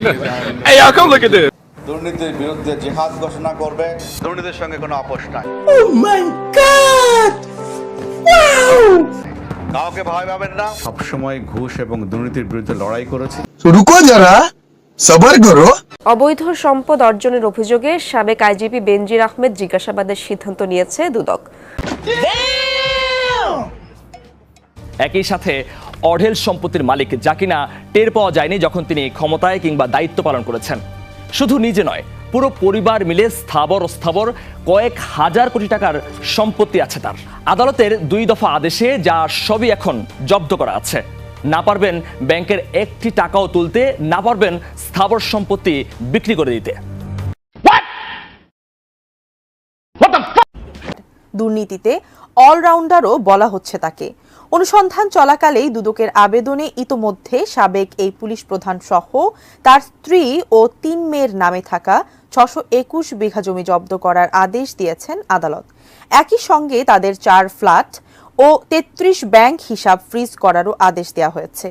দুর্নীতির বিরুদ্ধে ঘোষণা করবে। দুর্নীতির সঙ্গে কোনো আপোষ নাই। oh কাউকে ভয় পাবেন না। ঘুষ এবং দুর্নীতির বিরুদ্ধে লড়াই করেছে। রুকো যারা সবার করো। অবৈধ সম্পদ অর্জনের অভিযোগে সাবেক আইজিপি বেনজির আহমেদ জিজ্ঞাসাবাদের সিদ্ধান্ত নিয়েছে দুদক। একই সাথে অঢেল সম্পত্তির মালিক, যা কিনা টের পাওয়া যায়নি যখন তিনি ক্ষমতায় কিংবা দায়িত্ব পালন করেছেন। শুধু নিজে নয়, পুরো পরিবার মিলে স্থাবর স্থাবর কয়েক হাজার কোটি টাকার সম্পত্তি আছে তার। আদালতের দুই দফা আদেশে যা সবই এখন জব্দ করা আছে। না পারবেন ব্যাংকের একটি টাকাও তুলতে, না পারবেন স্থাবর সম্পত্তি বিক্রি করে দিতে। দুর্নীতিতে অলরাউন্ডারও বলা হচ্ছে তাকে। অনুসন্ধান চলাকালেই দুদকের আবেদনে ইতোমধ্যে সাবেক এই পুলিশ প্রধান সহ তার স্ত্রী ও তিন মেয়ের নামে থাকা ছশো একুশ বিঘা জমি জব্দ করার আদেশ দিয়েছেন আদালত। একই সঙ্গে তাদের চার ফ্ল্যাট ও তেত্রিশ ব্যাংক হিসাব ফ্রিজ করারও আদেশ দেওয়া হয়েছে।